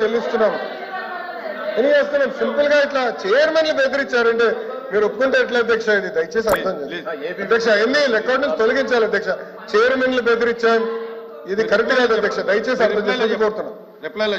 చెల్లిస్తున్నాం. ఏం చేస్తున్నాం. సింపుల్గా ఇట్లా చైర్మన్లు బెదిరించారంటే మీరు ఒప్పుకుంటే ఎట్లా అధ్యక్ష? ఇది దయచేసి అర్థం చేయండి అధ్యక్ష ఎన్ని రికార్డు నుంచి తొలగించాలి అధ్యక్ష? చైర్మన్లు బెదిరించాం. ఇది కరెక్ట్ కాదు అధ్యక్ష. దయచేసి అర్థం చేసి కోరుతున్నాం. రిప్లైలో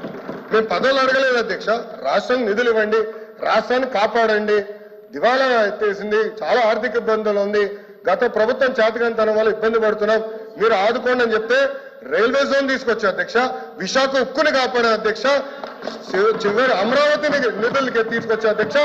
మేము పదవులు అడగలేదు అధ్యక్ష. రాష్ట్రం నిధులు ఇవ్వండి రాష్ట్రాన్ని కాపాడండి. దివాలా ఎత్తేసింది చాలా ఆర్థిక ఇబ్బందులు ఉంది. గత ప్రభుత్వం చేతకంతనం వల్ల ఇబ్బంది పడుతున్నాం. మీరు ఆదుకోండి అని చెప్తే రైల్వే జోన్ తీసుకొచ్చా అధ్యక్ష? విశాఖ ఉక్కుని కాపాడే అధ్యక్ష. చివరి అమరావతిని నిధులకి తీసుకొచ్చా అధ్యక్ష?